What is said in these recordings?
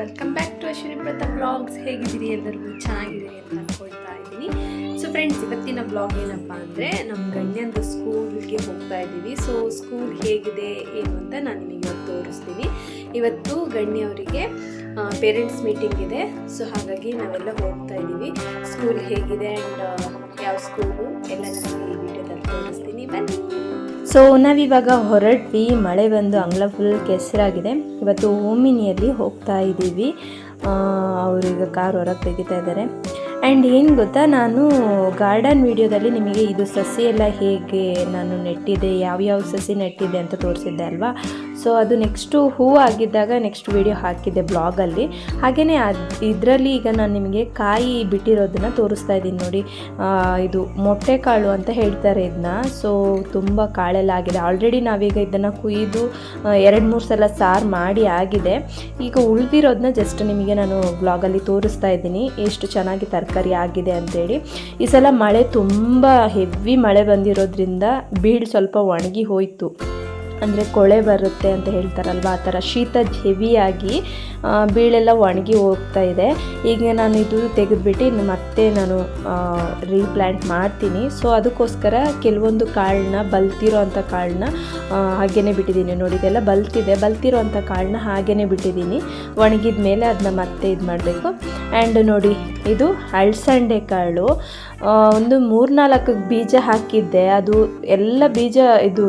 Welcome back to Ashwini Pratap vlogs ಹೇಗಿದ್ದೀರಿ ಎಲ್ಲರಿಗೂ? ಚೆನ್ನಾಗಿದ್ದೀರಿ ಅಂತ ಅನ್ಕೊಳ್ತಾ ಇದ್ದೀನಿ. ಸೊ ಫ್ರೆಂಡ್ಸ್ ಇವತ್ತಿನ ಬ್ಲಾಗ್ ಏನಪ್ಪ ಅಂದರೆ ನಮ್ಮ ಗಣ್ಯಂದು ಸ್ಕೂಲ್ಗೆ ಹೋಗ್ತಾ ಇದ್ದೀವಿ. ಸೊ ಸ್ಕೂಲ್ ಹೇಗಿದೆ, ಏನು ಅಂತ ನಾನು ನಿಮಗೆ ಇವತ್ತು ತೋರಿಸ್ತೀನಿ. ಇವತ್ತು ಗಣ್ಯವರಿಗೆ ಪೇರೆಂಟ್ಸ್ ಮೀಟಿಂಗ್ ಇದೆ. ಸೊ ಹಾಗಾಗಿ ನಾವೆಲ್ಲ ಹೋಗ್ತಾ ಇದ್ದೀವಿ. ಸ್ಕೂಲ್ ಹೇಗಿದೆ ಆ್ಯಂಡ್ ಯಾವ ಸ್ಕೂಲು ಎಲ್ಲ ನಾನು ಈ ವಿಡಿಯೋದಲ್ಲಿ ತೋರಿಸ್ತೀನಿ. ಬನ್ನಿ. ಸೊ ನಾವಿವಾಗ ಹೊರಟ್ವಿ. ಮಳೆ ಬಂದು ಅಂಗ್ಲ ಫುಲ್ ಕೆಸರಾಗಿದೆ. ಇವತ್ತು ಓಮಿನಿಯಲ್ಲಿ ಹೋಗ್ತಾ ಇದ್ದೀವಿ. ಅವರೀಗ ಕಾರ್ ಹೊರಗೆ ತೆಗಿತಾ ಇದ್ದಾರೆ. ಆ್ಯಂಡ್ ಏನು ಗೊತ್ತಾ, ನಾನು ಗಾರ್ಡನ್ ವಿಡಿಯೋದಲ್ಲಿ ನಿಮಗೆ ಇದು ಸಸಿ ಎಲ್ಲ ಹೇಗೆ ನಾನು ನೆಟ್ಟಿದೆ ಯಾವ್ಯಾವ ಸಸಿ ನೆಟ್ಟಿದೆ ಅಂತ ತೋರಿಸಿದ್ದೆ ಅಲ್ವಾ? ಸೊ ಅದು ನೆಕ್ಸ್ಟು ಹೂ ಆಗಿದ್ದಾಗ ನೆಕ್ಸ್ಟ್ ವಿಡಿಯೋ ಹಾಕಿದ್ದೆ ಬ್ಲಾಗಲ್ಲಿ ಹಾಗೆಯೇ ಅದು ಇದರಲ್ಲಿ ಈಗ ನಾನು ನಿಮಗೆ ಕಾಯಿ ಬಿಟ್ಟಿರೋದನ್ನು ತೋರಿಸ್ತಾ ಇದ್ದೀನಿ ನೋಡಿ. ಇದು ಮೊಟ್ಟೆ ಕಾಳು ಅಂತ ಹೇಳ್ತಾರೆ ಇದನ್ನ ಸೊ ತುಂಬ ಕಾಳೆಲ್ಲ ಆಗಿದೆ. ಆಲ್ರೆಡಿ ನಾವೀಗ ಇದನ್ನು ಕುಯ್ದು ಎರಡು ಮೂರು ಸಲ ಸಾರು ಮಾಡಿ ಆಗಿದೆ. ಈಗ ಉಳಿದಿರೋದನ್ನ ಜಸ್ಟ್ ನಿಮಗೆ ನಾನು ಬ್ಲಾಗಲ್ಲಿ ತೋರಿಸ್ತಾ ಇದ್ದೀನಿ. ಎಷ್ಟು ಚೆನ್ನಾಗಿ ತರಕಾರಿ ಆಗಿದೆ ಅಂತೇಳಿ. ಈ ಸಲ ಮಳೆ ತುಂಬ ಹೆವಿ ಮಳೆ ಬಂದಿರೋದ್ರಿಂದ ಬೀಳು ಸ್ವಲ್ಪ ಒಣಗಿ ಹೋಯಿತು. ಅಂದರೆ ಕೊಳೆ ಬರುತ್ತೆ ಅಂತ ಹೇಳ್ತಾರಲ್ವ? ಆ ಥರ ಶೀತ ಹೆವಿಯಾಗಿ ಬೀಳೆಲ್ಲ ಒಣಗಿ ಹೋಗ್ತಾ ಇದೆ. ಈಗ ನಾನು ಇದು ತೆಗೆದುಬಿಟ್ಟು ಇನ್ನು ಮತ್ತೆ ನಾನು ರೀಪ್ಲ್ಯಾಂಟ್ ಮಾಡ್ತೀನಿ. ಸೊ ಅದಕ್ಕೋಸ್ಕರ ಕೆಲವೊಂದು ಕಾಳನ್ನ, ಬಲ್ತಿರೋ ಅಂಥ ಕಾಳನ್ನ ಹಾಗೇ ಬಿಟ್ಟಿದ್ದೀನಿ. ನೋಡಿ, ಇದೆಲ್ಲ ಬಲ್ತಿದೆ. ಬಲ್ತಿರೋ ಅಂಥ ಕಾಳನ್ನ ಹಾಗೇ ಬಿಟ್ಟಿದ್ದೀನಿ. ಒಣಗಿದ ಮೇಲೆ ಅದನ್ನ ಮತ್ತೆ ಇದು ಮಾಡಬೇಕು. ಆ್ಯಂಡ್ ನೋಡಿ, ಇದು ಅಳ್ಸಂಡೆ ಕಾಳು. ಒಂದು ಒಂದು ಮೂರ್ನಾಲ್ಕು ಬೀಜ ಹಾಕಿದ್ದೆ. ಅದು ಎಲ್ಲ ಬೀಜ ಇದು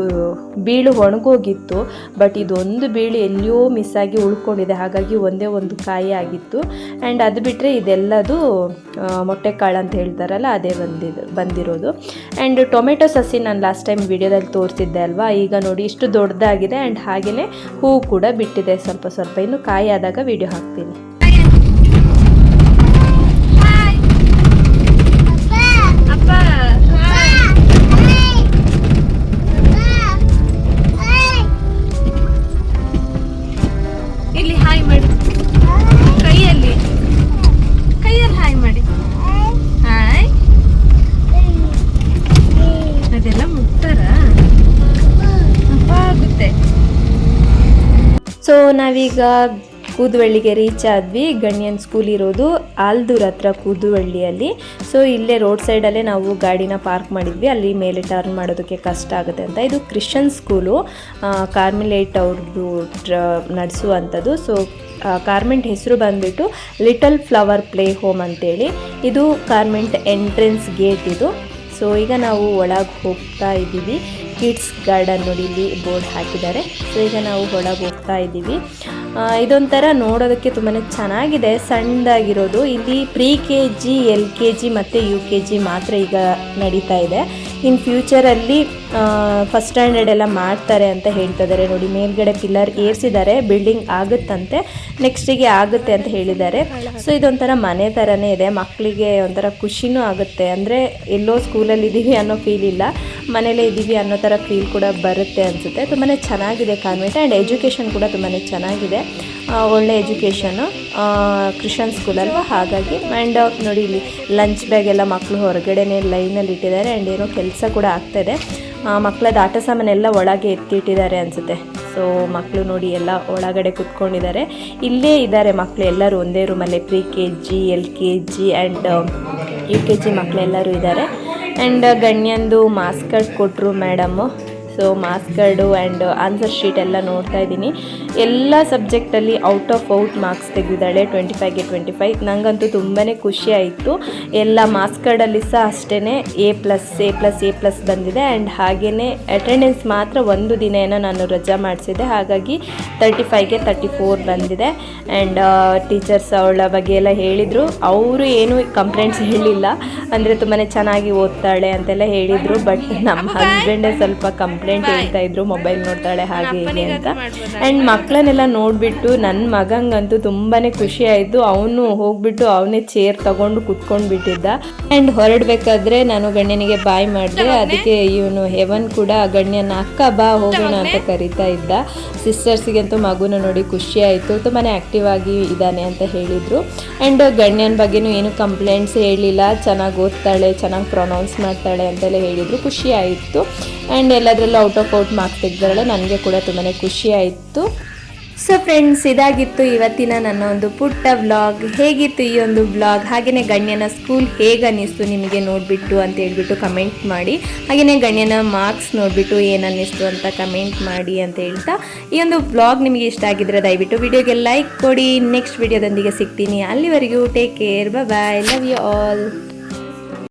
ಬೀಳು ಒಣಗೋಗಿತ್ತು. ಬಟ್ ಇದೊಂದು ಬೀಳು ಎಲ್ಲಿಯೋ ಮಿಸ್ ಆಗಿ ಉಳ್ಕೊಂಡಿದೆ. ಹಾಗಾಗಿ ಒಂದೇ ಒಂದು ಕಾಯಿ ಆಗಿತ್ತು. ಆ್ಯಂಡ್ ಅದು ಬಿಟ್ಟರೆ ಇದೆಲ್ಲದು ಮೊಟ್ಟೆ ಕಾಳು ಅಂತ ಹೇಳ್ತಾರಲ್ಲ, ಅದೇ ಬಂದಿದ್ದು ಬಂದಿರೋದು. ಆ್ಯಂಡ್ ಟೊಮೆಟೊ ಸಸಿ ನಾನು ಲಾಸ್ಟ್ ಟೈಮ್ ವಿಡಿಯೋದಲ್ಲಿ ತೋರಿಸಿದ್ದೆ ಅಲ್ವಾ? ಈಗ ನೋಡಿ ಇಷ್ಟು ದೊಡ್ಡದಾಗಿದೆ ಆ್ಯಂಡ್ ಹಾಗೆಯೇ ಹೂವು ಕೂಡ ಬಿಟ್ಟಿದೆ. ಸ್ವಲ್ಪ ಸ್ವಲ್ಪ ಇನ್ನು ಕಾಯಿ ಆದಾಗ ವಿಡಿಯೋ ಹಾಕ್ತೀನಿ. ಸೊ ನಾವೀಗ ಕೂದುವಳ್ಳಿಗೆ ರೀಚ್ ಆದ್ವಿ. ಗಣ್ಯನ್ ಸ್ಕೂಲ್ ಇರೋದು ಆಲ್ದೂರ್ ಹತ್ರ ಕೂದುವಳ್ಳಿಯಲ್ಲಿ. ಸೊ ಇಲ್ಲೇ ರೋಡ್ ಸೈಡಲ್ಲೇ ನಾವು ಗಾಡಿನ ಪಾರ್ಕ್ ಮಾಡಿದ್ವಿ. ಅಲ್ಲಿ ಮೇಲೆ ಟರ್ನ್ ಮಾಡೋದಕ್ಕೆ ಕಷ್ಟ ಆಗುತ್ತೆ ಅಂತ. ಇದು ಕ್ರಿಶ್ಚಿಯನ್ ಸ್ಕೂಲು ಕಾರ್ಮಿಲೇಟ್ ಅವ್ರದ್ದು ನಡೆಸುವಂಥದ್ದು. ಸೊ ಕಾರ್ಮೆಂಟ್ ಹೆಸರು ಬಂದ್ಬಿಟ್ಟು ಲಿಟಲ್ ಫ್ಲವರ್ ಪ್ಲೇ ಹೋಮ್ ಅಂತೇಳಿ. ಇದು ಕಾರ್ಮೆಂಟ್ ಎಂಟ್ರೆನ್ಸ್ ಗೇಟ್ ಇದು. ಸೊ ಈಗ ನಾವು ಒಳಗೆ ಹೋಗ್ತಾ ಇದ್ದೀವಿ. ಕಿಡ್ಸ್ ಗಾರ್ಡನ್ ನೋಡಿ ಇಲ್ಲಿ ಬೋರ್ಡ್ ಹಾಕಿದ್ದಾರೆ. ಸೊ ಈಗ ನಾವು ಒಳಗೆ ಹೋಗ್ತಾ ಇದ್ದೀವಿ. ಇದೊಂಥರ ನೋಡೋದಕ್ಕೆ ತುಂಬಾ ಚೆನ್ನಾಗಿದೆ. ಸಣ್ಣದಾಗಿರೋದು. ಇಲ್ಲಿ pre K G L K G ಮತ್ತು ಯು ಕೆ ಜಿ ಮಾತ್ರ ಈಗ ನಡೀತಾ ಇದೆ. ಇನ್ ಫ್ಯೂಚರಲ್ಲಿ ಫಸ್ಟ್ ಸ್ಟ್ಯಾಂಡರ್ಡ್ ಎಲ್ಲ ಮಾಡ್ತಾರೆ ಅಂತ ಹೇಳ್ತಾ ಇದ್ದಾರೆ ನೋಡಿ, ಮೇಲ್ಗಡೆ ಪಿಲ್ಲರ್ ಏರಿಸಿದ್ದಾರೆ, ಬಿಲ್ಡಿಂಗ್ ಆಗುತ್ತಂತೆ ನೆಕ್ಸ್ಟಿಗೆ ಆಗುತ್ತೆ ಅಂತ ಹೇಳಿದ್ದಾರೆ. ಸೊ ಇದೊಂಥರ ಮನೆ ಥರನೇ ಇದೆ. ಮಕ್ಕಳಿಗೆ ಒಂಥರ ಖುಷಿನೂ ಆಗುತ್ತೆ. ಅಂದರೆ, ಎಲ್ಲೋ ಸ್ಕೂಲಲ್ಲಿ ಇದ್ದೀವಿ ಅನ್ನೋ ಫೀಲ್ ಇಲ್ಲ. ಮನೇಲೇ ಇದ್ದೀವಿ ಅನ್ನೋ ಥರ ಫೀಲ್ ಕೂಡ ಬರುತ್ತೆ ಅನಿಸುತ್ತೆ. ತುಂಬಾ ಚೆನ್ನಾಗಿದೆ ಕಾನ್ವೆಂಟ್ ಆ್ಯಂಡ್ ಎಜುಕೇಷನ್ ಕೂಡ ತುಂಬಾ ಚೆನ್ನಾಗಿದೆ. ಒಳ್ಳೆ ಎಜುಕೇಷನು ಕ್ರಿಶ್ಚಿಯನ್ ಸ್ಕೂಲ್ ಅಲ್ವಾ? ಹಾಗಾಗಿ. ಆ್ಯಂಡ್ ನೋಡಿ, ಇಲ್ಲಿ ಲಂಚ್ ಬ್ಯಾಗ್ ಎಲ್ಲ ಮಕ್ಕಳು ಹೊರಗಡೆನೇ ಲೈನಲ್ಲಿ ಇಟ್ಟಿದ್ದಾರೆ. ಆ್ಯಂಡ್ ಏನೋ ಕೆಲಸ ಕೂಡ ಆಗ್ತಾಯಿದೆ ಮಕ್ಕಳದ ಆಟ ಸಾಮಾನೆಲ್ಲ ಒಳಗೆ ಎತ್ತಿಟ್ಟಿದ್ದಾರೆ ಅನಿಸುತ್ತೆ. ಸೊ ಮಕ್ಕಳು ನೋಡಿ ಎಲ್ಲ ಒಳಗಡೆ ಕುತ್ಕೊಂಡಿದ್ದಾರೆ. ಇಲ್ಲೇ ಇದ್ದಾರೆ ಮಕ್ಕಳು ಎಲ್ಲರೂ ಒಂದೇ ರೂಮಲ್ಲಿ pre K G L K G and U K G ಮಕ್ಕಳೆಲ್ಲರೂ ಇದ್ದಾರೆ. ಆ್ಯಂಡ್ ಗಣ್ಯಂದು ಮಾಸ್ಕರ್ಟ್ ಕೊಟ್ಟರು madam so marks card and answer sheet ಎಲ್ಲ ನೋಡ್ತಾ ಇದ್ದೀನಿ. ಎಲ್ಲ ಸಬ್ಜೆಕ್ಟಲ್ಲಿ ಔಟ್ ಆಫ್ ಔಟ್ ಮಾರ್ಕ್ಸ್ ತೆಗೆದಿದ್ದಾಳೆ ಟ್ವೆಂಟಿ ಫೈವ್ಗೆ ಟ್ವೆಂಟಿ ಫೈವ್ ನನಗಂತೂ ತುಂಬಾ ಖುಷಿ ಆಯಿತು. ಎಲ್ಲ ಮಾರ್ಕ್ಸ್ ಕಾರ್ಡಲ್ಲಿ ಸಹ ಅಷ್ಟೇ A plus A plus A plus ಬಂದಿದೆ. ಆ್ಯಂಡ್ ಹಾಗೆಯೇ ಅಟೆಂಡೆನ್ಸ್ ಮಾತ್ರ ಒಂದು ದಿನ ಏನೋ ನಾನು ರಜಾ ಮಾಡಿಸಿದೆ ಹಾಗಾಗಿ ತರ್ಟಿ ಫೈವ್ಗೆ ತರ್ಟಿ ಫೋರ್ ಬಂದಿದೆ ಆ್ಯಂಡ್ ಟೀಚರ್ಸ್ ಅವಳ ಬಗ್ಗೆ ಎಲ್ಲ ಹೇಳಿದರು. ಅವರು ಏನೂ ಕಂಪ್ಲೇಂಟ್ಸ್ ಹೇಳಿಲ್ಲ. ಅಂದರೆ ತುಂಬಾ ಚೆನ್ನಾಗಿ ಓದ್ತಾಳೆ ಅಂತೆಲ್ಲ ಹೇಳಿದರು. ಬಟ್ ನಮ್ಮ ಹಸ್ಬೆಂಡೇ ಸ್ವಲ್ಪ ಕಂಪ್ಲೇಂಟ್ ಹೇಳ್ತಾ ಇದ್ರು ಮೊಬೈಲ್ ನೋಡ್ತಾಳೆ ಹಾಗೆ ಹೀಗೆ ಅಂತ. ಆ್ಯಂಡ್ ಮಕ್ಕಳನ್ನೆಲ್ಲ ನೋಡಿಬಿಟ್ಟು ನನ್ನ ಮಗಂಗಂತೂ ತುಂಬಾ ಖುಷಿ ಆಯಿತು. ಅವನು ಹೋಗ್ಬಿಟ್ಟು ಅವನೇ ಚೇರ್ ತಗೊಂಡು ಕುತ್ಕೊಂಡು ಬಿಟ್ಟಿದ್ದ. ಆ್ಯಂಡ್ ಹೊರಡ್ಬೇಕಾದ್ರೆ ನಾನು ಗಣ್ಯನಿಗೆ ಬಾಯ್ ಮಾಡಿದೆ. ಅದಕ್ಕೆ ಇವನು ಹೆವನ್ ಕೂಡ ಗಣ್ಯನ ಅಕ್ಕ ಬಾ ಹೋಗೋಣ ಅಂತ ಕರಿತಾ ಇದ್ದ. ಸಿಸ್ಟರ್ಸಿಗಂತೂ ಮಗುನ ನೋಡಿ ಖುಷಿ ಆಯಿತು. ತುಂಬಾ ಆ್ಯಕ್ಟಿವ್ ಆಗಿ ಇದ್ದಾನೆ ಅಂತ ಹೇಳಿದರು. ಆ್ಯಂಡ್ ಗಣ್ಯನ ಬಗ್ಗೆನೂ ಏನು ಕಂಪ್ಲೇಂಟ್ಸ್ ಹೇಳಿಲ್ಲ. ಚೆನ್ನಾಗಿ ಓದ್ತಾಳೆ ಚೆನ್ನಾಗಿ ಪ್ರೊನೌನ್ಸ್ ಮಾಡ್ತಾಳೆ ಅಂತೆಲ್ಲ ಹೇಳಿದರು. ಖುಷಿ ಆಯಿತು. ಆ್ಯಂಡ್ ಎಲ್ಲದರಲ್ಲೂ ಔಟ್ ಆಫ್ ಔಟ್ ಮಾರ್ಕ್ಸ್ ತೆಗೆದಾಳೆ ನನಗೆ ಕೂಡ ತುಂಬಾ ಖುಷಿ ಆಯಿತು ಸೊ ಫ್ರೆಂಡ್ಸ್ ಇದಾಗಿತ್ತು ಇವತ್ತಿನ ನನ್ನ ಒಂದು ಪುಟ್ಟ ವ್ಲಾಗ್ ಹೇಗಿತ್ತು ಈ ಒಂದು ವ್ಲಾಗ್ ಹಾಗೆಯೇ ಗಣ್ಯನ ಸ್ಕೂಲ್ ಹೇಗೆ ಅನ್ನಿಸ್ತು ನಿಮಗೆ ನೋಡಿಬಿಟ್ಟು ಅಂತ ಹೇಳಿಬಿಟ್ಟು ಕಮೆಂಟ್ ಮಾಡಿ. ಹಾಗೆಯೇ ಗಣ್ಯನ ಮಾರ್ಕ್ಸ್ ನೋಡಿಬಿಟ್ಟು ಏನು ಅನ್ನಿಸ್ತು ಅಂತ ಕಮೆಂಟ್ ಮಾಡಿ ಅಂತ ಹೇಳ್ತಾ. ಈ ಒಂದು ವ್ಲಾಗ್ ನಿಮಗೆ ಇಷ್ಟ ಆಗಿದ್ರೆ ದಯವಿಟ್ಟು ವಿಡಿಯೋಗೆ ಲೈಕ್ ಕೊಡಿ. ನೆಕ್ಸ್ಟ್ ವಿಡಿಯೋದೊಂದಿಗೆ ಸಿಗ್ತೀನಿ. ಅಲ್ಲಿವರೆಗೂ take care bye love you all